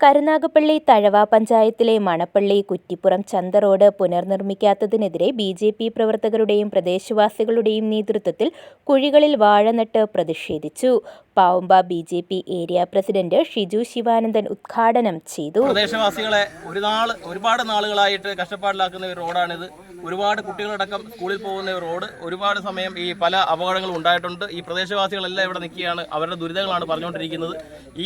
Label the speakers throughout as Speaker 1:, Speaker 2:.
Speaker 1: കരുനാഗപ്പള്ളി തഴവ പഞ്ചായത്തിലെ മണപ്പള്ളി കുറ്റിപ്പുറം ചന്ത റോഡ് പുനർനിർമ്മിക്കാത്തതിനെതിരെ ബി ജെ പി പ്രവർത്തകരുടെയും പ്രദേശവാസികളുടെയും നേതൃത്വത്തിൽ കുഴികളിൽ വാഴ നട്ട് പ്രതിഷേധിച്ചു. Pavumba B J P area president Shiju Sivanandan ഉദ്ഘാടനം ചെയ്തു.
Speaker 2: പ്രദേശവാസികളെ ഒരു നാൾ ഒരുപാട് നാളുകളായിട്ട് കഷ്ടപ്പാടിലാക്കുന്ന ഒരു റോഡാണിത്. ഒരുപാട് കുട്ടികളടക്കം സ്കൂളിൽ പോകുന്ന ഒരു റോഡ്. ഒരുപാട് സമയം ഈ പല അപകടങ്ങളും ഉണ്ടായിട്ടുണ്ട്. ഈ പ്രദേശവാസികളെല്ലാം ഇവിടെ നിൽക്കുകയാണ്. അവരുടെ ദുരിതങ്ങളാണ് പറഞ്ഞുകൊണ്ടിരിക്കുന്നത്.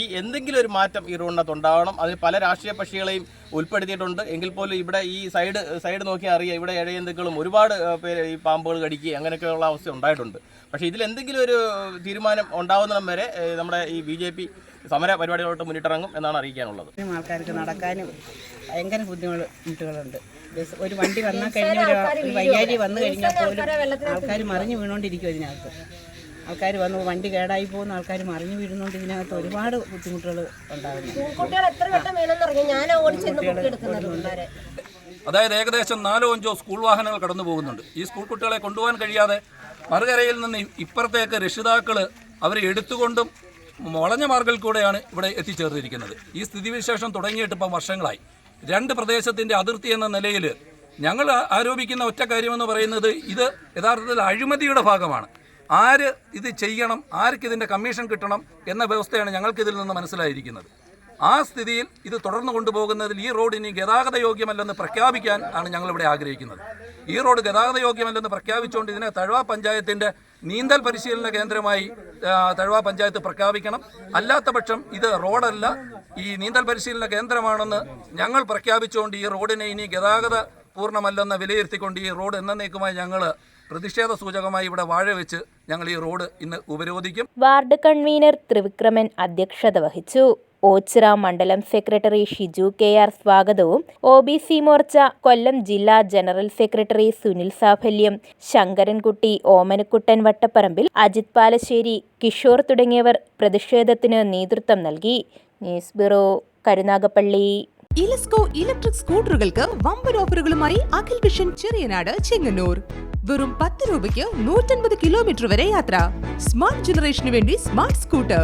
Speaker 2: ഈ എന്തെങ്കിലും ഒരു മാറ്റം ഈ റോഡിനകത്ത് ഉണ്ടാവണം. അതിൽ പല രാഷ്ട്രീയ കക്ഷികളെയും ഉൾപ്പെടുത്തിയിട്ടുണ്ട്. എങ്കിൽ പോലും ഇവിടെ ഈ സൈഡ് സൈഡ് നോക്കിയാൽ അറിയാം. ഇവിടെ ഇഴയന്തുക്കളും ഒരുപാട് പേര് ഈ പാമ്പുകൾ കടിക്കുക അങ്ങനെയൊക്കെയുള്ള അവസ്ഥ ഉണ്ടായിട്ടുണ്ട്. പക്ഷേ ഇതിൽ എന്തെങ്കിലും ഒരു തീരുമാനം ഉണ്ടാവുന്നിടം വരെ നമ്മുടെ ഈ ബി ജെ പി സമര പരിപാടികളോട്ട് മുന്നിട്ടിറങ്ങും എന്നാണ് അറിയിക്കാനുള്ളത്.
Speaker 3: ആൾക്കാർക്ക് നടക്കാനും ഭയങ്കര ബുദ്ധിമുട്ടുകളുണ്ട്. ഒരു വണ്ടി വന്നാൽ കഴിഞ്ഞ വയ്യാരി വന്നു കഴിഞ്ഞാൽ പോലും ആൾക്കാർ മറിഞ്ഞു വീണുകൊണ്ടിരിക്കും ഇതിനകത്ത്. ആൾക്കാർ വന്നു. വണ്ടി കേടായി പോകുന്ന ആൾക്കാർ മറിഞ്ഞു വീഴുന്നുണ്ട്. ഇതിനകത്ത് ഒരുപാട് ബുദ്ധിമുട്ടുകൾ
Speaker 4: ഉണ്ടാകുന്നുണ്ട്.
Speaker 5: അതായത് ഏകദേശം നാലോ അഞ്ചോ സ്കൂൾ വാഹനങ്ങൾ കടന്നു പോകുന്നുണ്ട്. ഈ സ്കൂൾ കുട്ടികളെ കൊണ്ടുപോകാൻ കഴിയാതെ മറുകരയിൽ നിന്ന് ഇപ്പുറത്തേക്ക് രക്ഷിതാക്കൾ അവരെ എടുത്തുകൊണ്ടും വളഞ്ഞ മാർഗത്തിൽ കൂടെയാണ് ഇവിടെ എത്തിച്ചേർന്നിരിക്കുന്നത്. ഈ സ്ഥിതിവിശേഷം തുടങ്ങിയിട്ട് ഇപ്പം വർഷങ്ങളായി. രണ്ട് പ്രദേശത്തിന്റെ അതിർത്തി എന്ന നിലയിൽ ഞങ്ങൾ ആരോപിക്കുന്ന ഒറ്റ കാര്യമെന്ന് പറയുന്നത് ഇത് യഥാർത്ഥത്തിൽ അഴിമതിയുടെ ഭാഗമാണ്. ആര് ഇത് ചെയ്യണം ആർക്ക് ഇതിന്റെ കമ്മീഷൻ കിട്ടണം എന്ന വ്യവസ്ഥയാണ് ഞങ്ങൾക്കിതിൽ നിന്ന് മനസ്സിലായിരിക്കുന്നത്. ആ സ്ഥിതിയിൽ ഇത് തുടർന്ന് കൊണ്ടുപോകുന്നതിൽ ഈ റോഡ് ഇനി ഗതാഗത യോഗ്യമല്ലെന്ന് പ്രഖ്യാപിക്കാൻ ആണ് ഞങ്ങളിവിടെ ആഗ്രഹിക്കുന്നത്. ഈ റോഡ് ഗതാഗത യോഗ്യമല്ലെന്ന് പ്രഖ്യാപിച്ചുകൊണ്ട് ഇതിനെ തഴവ പഞ്ചായത്തിന്റെ നീന്തൽ പരിശീലന കേന്ദ്രമായി തഴവ പഞ്ചായത്ത് പ്രഖ്യാപിക്കണം. അല്ലാത്ത പക്ഷം ഇത് റോഡല്ല ഈ നീന്തൽ പരിശീലന കേന്ദ്രമാണെന്ന് ഞങ്ങൾ പ്രഖ്യാപിച്ചുകൊണ്ട് ഈ റോഡിനെ ഇനി ഗതാഗത പൂർണമല്ലെന്ന് വിലയിരുത്തിക്കൊണ്ട് ഈ റോഡ് എന്നേക്കുമായി ഞങ്ങൾ പ്രതിഷേധ സൂചകമായി ഇവിടെ വാഴ വെച്ച് ഞങ്ങൾ ഈ റോഡ് ഇന്ന് ഉപരോധിക്കും.
Speaker 1: വാർഡ് കൺവീനർ ത്രിവിക്രമൻ അധ്യക്ഷത വഹിച്ചു. ഓച്ചിറ മണ്ഡലം സെക്രട്ടറി ഷിജു കെ ആർ സ്വാഗതവും. O B C Morcha Kollam ജില്ലാ ജനറൽ സെക്രട്ടറി സുനിൽ സാഫല്യം. ശങ്കരൻകുട്ടി ഓമനക്കുട്ടൻ വട്ടപ്പറമ്പിൽ അജിത് പാലശ്ശേരി കിഷോർ തുടങ്ങിയവർ പ്രതിഷേധത്തിന് നേതൃത്വം നൽകി. News bureau Karunagappally.
Speaker 6: Elesco electric സ്കൂട്ടറുകൾക്ക് വമ്പൻ ഓഫറുകളുമായി അഖിൽ വിഷൻ ചെറിയനാട് ചെങ്ങന്നൂർ. വെറും പത്ത് രൂപയ്ക്ക് നൂറ്റൻപത് കിലോമീറ്റർ വരെ യാത്ര. സ്മാർട്ട് ജനറേഷന് വേണ്ടി smart scooter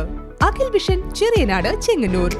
Speaker 6: Akhil vision Cheriyanad Chengannur.